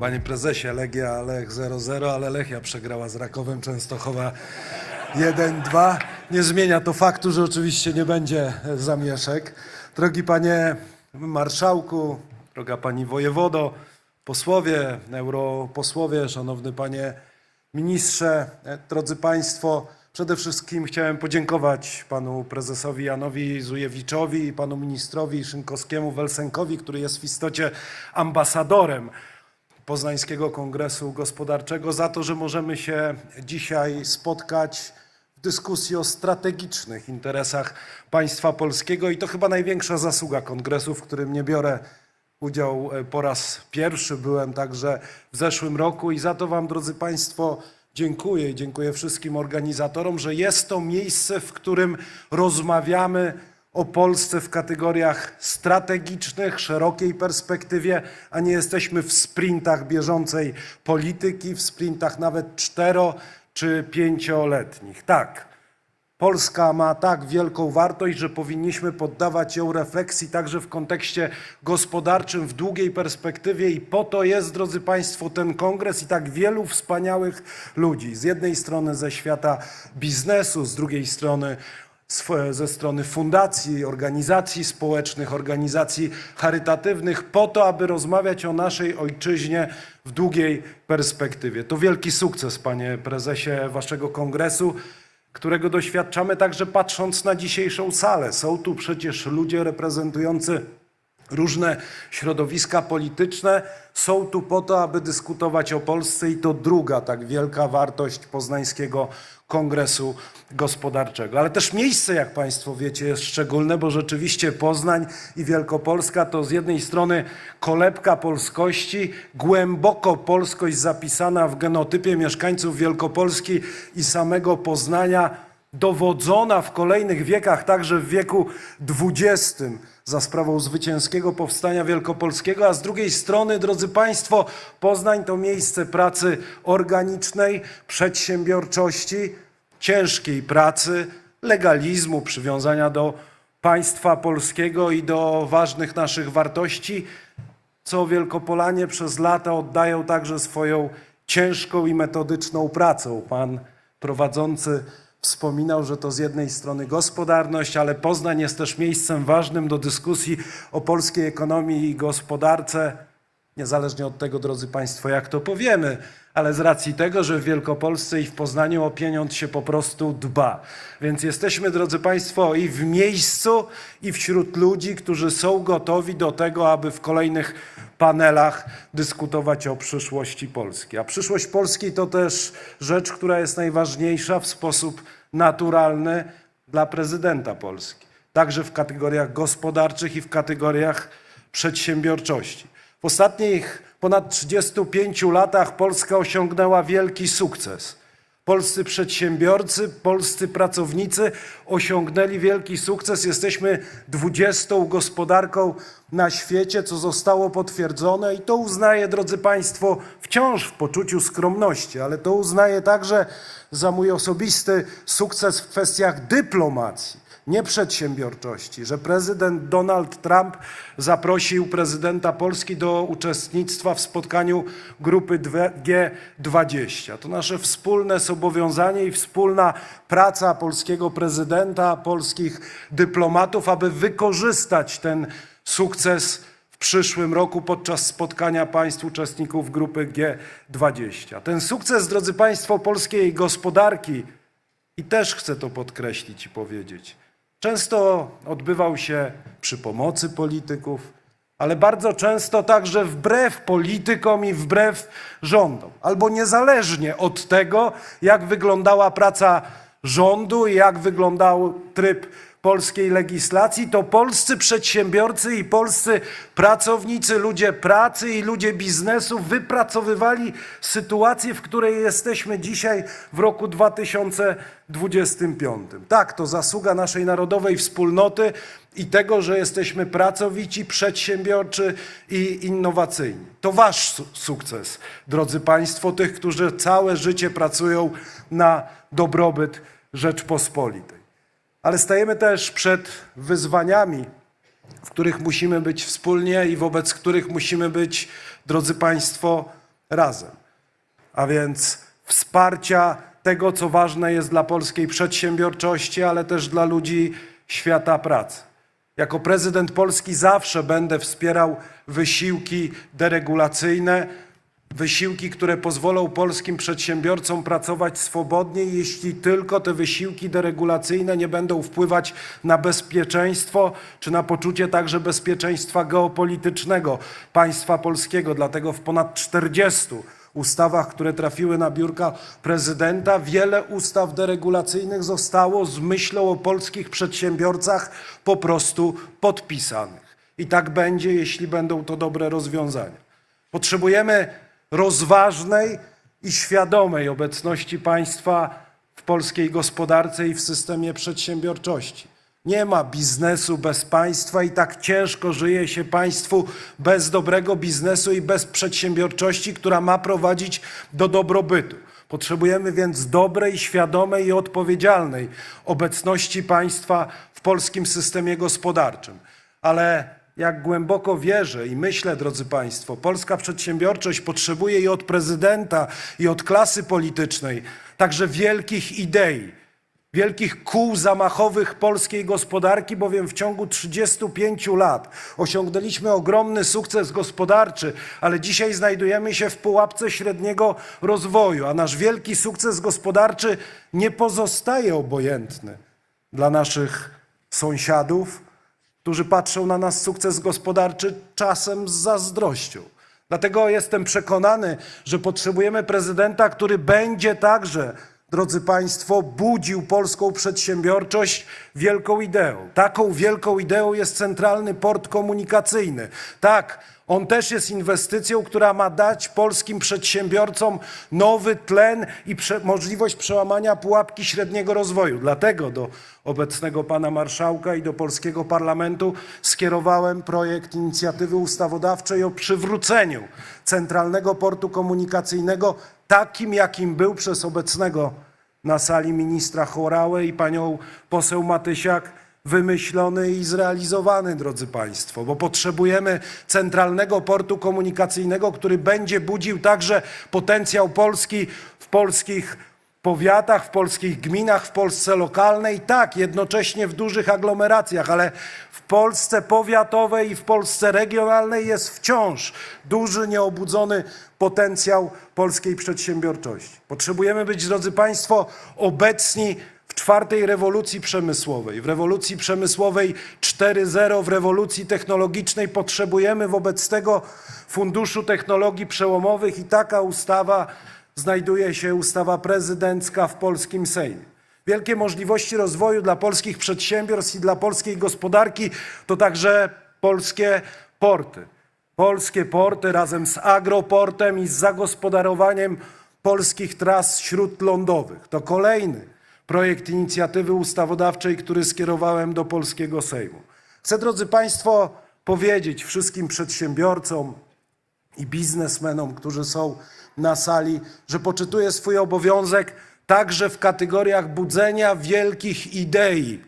Panie prezesie, Legia Lech 0-0, ale Lechia przegrała z Rakowem Częstochowa 1-2. Nie zmienia to faktu, że oczywiście nie będzie zamieszek. Drogi panie marszałku, droga pani wojewodo, posłowie, europosłowie, szanowny panie ministrze, drodzy państwo, przede wszystkim chciałem podziękować panu prezesowi Janowi Zujewiczowi i panu ministrowi Szynkowskiemu Welsenkowi, który jest w istocie ambasadorem Poznańskiego Kongresu Gospodarczego za to, że możemy się dzisiaj spotkać w dyskusji o strategicznych interesach państwa polskiego. I to chyba największa zasługa kongresu, w którym nie biorę udział e, po raz pierwszy, byłem także w zeszłym roku i za to wam drodzy państwo dziękuję i dziękuję wszystkim organizatorom, że jest to miejsce, w którym rozmawiamy o Polsce w kategoriach strategicznych, szerokiej perspektywie, a nie jesteśmy w sprintach bieżącej polityki, w sprintach nawet cztero czy pięcioletnich. Tak, Polska ma tak wielką wartość, że powinniśmy poddawać ją refleksji także w kontekście gospodarczym w długiej perspektywie i po to jest, drodzy Państwo, ten kongres i tak wielu wspaniałych ludzi. Z jednej strony ze świata biznesu, z drugiej strony ze strony fundacji, organizacji społecznych, organizacji charytatywnych, po to, aby rozmawiać o naszej ojczyźnie w długiej perspektywie. To wielki sukces, panie prezesie, waszego kongresu którego doświadczamy także patrząc na dzisiejszą salę. Są tu przecież ludzie reprezentujący różne środowiska polityczne, są tu po to, aby dyskutować o Polsce i to druga tak wielka wartość Poznańskiego Kongresu Gospodarczego. Ale też miejsce, jak Państwo wiecie, jest szczególne, bo rzeczywiście Poznań i Wielkopolska to z jednej strony kolebka polskości, głęboko polskość zapisana w genotypie mieszkańców Wielkopolski i samego Poznania, dowodzona w kolejnych wiekach, także w wieku XX, za sprawą zwycięskiego powstania wielkopolskiego, a z drugiej strony, drodzy Państwo, Poznań to miejsce pracy organicznej, przedsiębiorczości, ciężkiej pracy, legalizmu, przywiązania do państwa polskiego i do ważnych naszych wartości, co Wielkopolanie przez lata oddają także swoją ciężką i metodyczną pracą. Pan prowadzący wspominał, że to z jednej strony gospodarność, ale Poznań jest też miejscem ważnym do dyskusji o polskiej ekonomii i gospodarce. Niezależnie od tego, drodzy Państwo, jak to powiemy, ale z racji tego, że w Wielkopolsce i w Poznaniu o pieniądz się po prostu dba. Więc jesteśmy, drodzy Państwo, i w miejscu, i wśród ludzi, którzy są gotowi do tego, aby w kolejnych panelach dyskutować o przyszłości Polski. A przyszłość Polski to też rzecz, która jest najważniejsza w sposób naturalny dla prezydenta Polski. Także w kategoriach gospodarczych i w kategoriach przedsiębiorczości. W ostatnich ponad 35 latach Polska osiągnęła wielki sukces. Polscy przedsiębiorcy, polscy pracownicy osiągnęli wielki sukces. Jesteśmy 20 gospodarką na świecie, co zostało potwierdzone i to uznaję, drodzy Państwo, wciąż w poczuciu skromności, ale to uznaję także za mój osobisty sukces w kwestiach dyplomacji nie przedsiębiorczości, że prezydent Donald Trump zaprosił prezydenta Polski do uczestnictwa w spotkaniu grupy dwe- G20. To nasze wspólne zobowiązanie i wspólna praca polskiego prezydenta, polskich dyplomatów, aby wykorzystać ten sukces w przyszłym roku podczas spotkania państw uczestników grupy G20. Ten sukces, drodzy Państwo, polskiej gospodarki i też chcę to podkreślić i powiedzieć. Często odbywał się przy pomocy polityków, ale bardzo często także wbrew politykom i wbrew rządom, albo niezależnie od tego, jak wyglądała praca rządu i jak wyglądał tryb polskiej legislacji, to polscy przedsiębiorcy i polscy pracownicy, ludzie pracy i ludzie biznesu wypracowywali sytuację, w której jesteśmy dzisiaj w roku 2025. Tak, to zasługa naszej narodowej wspólnoty i tego, że jesteśmy pracowici, przedsiębiorczy i innowacyjni. To wasz su- sukces, drodzy Państwo, tych, którzy całe życie pracują na dobrobyt Rzeczpospolitej. Ale stajemy też przed wyzwaniami, w których musimy być wspólnie i wobec których musimy być, drodzy Państwo, razem. A więc wsparcia tego, co ważne jest dla polskiej przedsiębiorczości, ale też dla ludzi świata pracy. Jako prezydent Polski zawsze będę wspierał wysiłki deregulacyjne, wysiłki, które pozwolą polskim przedsiębiorcom pracować swobodnie, jeśli tylko te wysiłki deregulacyjne nie będą wpływać na bezpieczeństwo czy na poczucie także bezpieczeństwa geopolitycznego państwa polskiego. Dlatego w ponad 40 ustawach, które trafiły na biurka prezydenta, wiele ustaw deregulacyjnych zostało z myślą o polskich przedsiębiorcach po prostu podpisanych. I tak będzie, jeśli będą to dobre rozwiązania. Potrzebujemy rozważnej i świadomej obecności państwa w polskiej gospodarce i w systemie przedsiębiorczości. Nie ma biznesu bez państwa i tak ciężko żyje się państwu bez dobrego biznesu i bez przedsiębiorczości, która ma prowadzić do dobrobytu. Potrzebujemy więc dobrej, świadomej i odpowiedzialnej obecności państwa w polskim systemie gospodarczym. Ale jak głęboko wierzę i myślę, drodzy Państwo, polska przedsiębiorczość potrzebuje i od prezydenta, i od klasy politycznej także wielkich idei, wielkich kół zamachowych polskiej gospodarki, bowiem w ciągu 35 lat osiągnęliśmy ogromny sukces gospodarczy, ale dzisiaj znajdujemy się w pułapce średniego rozwoju, a nasz wielki sukces gospodarczy nie pozostaje obojętny dla naszych sąsiadów którzy patrzą na nasz sukces gospodarczy czasem z zazdrością. Dlatego jestem przekonany, że potrzebujemy prezydenta, który będzie także, drodzy Państwo, budził polską przedsiębiorczość wielką ideą. Taką wielką ideą jest centralny port komunikacyjny. Tak, on też jest inwestycją, która ma dać polskim przedsiębiorcom nowy tlen i prze możliwość przełamania pułapki średniego rozwoju. Dlatego do obecnego pana marszałka i do polskiego parlamentu skierowałem projekt inicjatywy ustawodawczej o przywróceniu centralnego portu komunikacyjnego takim, jakim był przez obecnego na sali ministra Chorałę i panią poseł Matysiak wymyślony i zrealizowany, drodzy Państwo, bo potrzebujemy centralnego portu komunikacyjnego, który będzie budził także potencjał Polski w polskich powiatach, w polskich gminach, w Polsce lokalnej, tak, jednocześnie w dużych aglomeracjach, ale w Polsce powiatowej i w Polsce regionalnej jest wciąż duży, nieobudzony potencjał polskiej przedsiębiorczości. Potrzebujemy być, drodzy Państwo, obecni w czwartej rewolucji przemysłowej, w rewolucji przemysłowej 4.0, w rewolucji technologicznej potrzebujemy wobec tego Funduszu Technologii Przełomowych i taka ustawa znajduje się, ustawa prezydencka w polskim Sejmie. Wielkie możliwości rozwoju dla polskich przedsiębiorstw i dla polskiej gospodarki to także polskie porty. Polskie porty razem z agroportem i z zagospodarowaniem polskich tras śródlądowych. To kolejny projekt inicjatywy ustawodawczej, który skierowałem do polskiego Sejmu. Chcę, drodzy Państwo, powiedzieć wszystkim przedsiębiorcom i biznesmenom, którzy są na sali, że poczytuję swój obowiązek także w kategoriach budzenia wielkich idei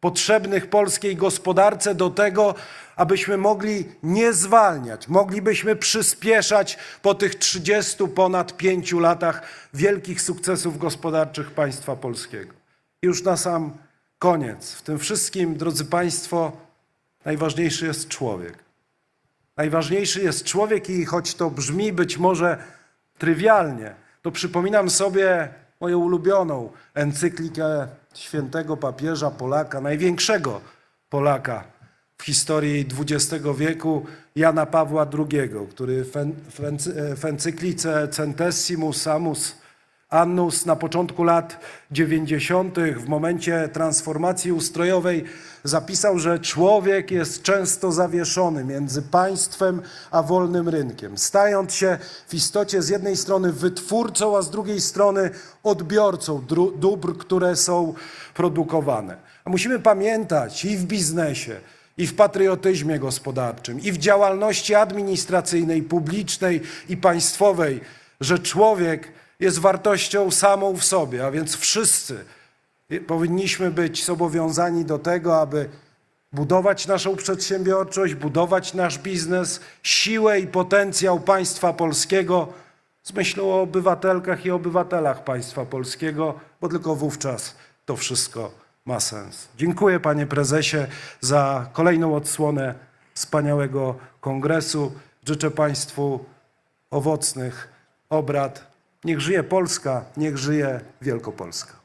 potrzebnych polskiej gospodarce do tego, abyśmy mogli nie zwalniać, moglibyśmy przyspieszać po tych 30 ponad pięciu latach wielkich sukcesów gospodarczych państwa polskiego. Już na sam koniec. W tym wszystkim, drodzy Państwo, najważniejszy jest człowiek. Najważniejszy jest człowiek i choć to brzmi być może trywialnie, to przypominam sobie moją ulubioną encyklikę świętego papieża Polaka, największego Polaka w historii XX wieku, Jana Pawła II, który w encyklice Centesimus Samus Annus na początku lat 90., w momencie transformacji ustrojowej, zapisał, że człowiek jest często zawieszony między państwem a wolnym rynkiem, stając się w istocie z jednej strony wytwórcą, a z drugiej strony odbiorcą dóbr, które są produkowane. A musimy pamiętać i w biznesie, i w patriotyzmie gospodarczym, i w działalności administracyjnej, publicznej i państwowej, że człowiek jest wartością samą w sobie, a więc wszyscy powinniśmy być zobowiązani do tego, aby budować naszą przedsiębiorczość, budować nasz biznes, siłę i potencjał państwa polskiego z myślą o obywatelkach i obywatelach państwa polskiego, bo tylko wówczas to wszystko ma sens. Dziękuję panie prezesie za kolejną odsłonę wspaniałego kongresu. Życzę państwu owocnych obrad. Niech żyje Polska, niech żyje Wielkopolska.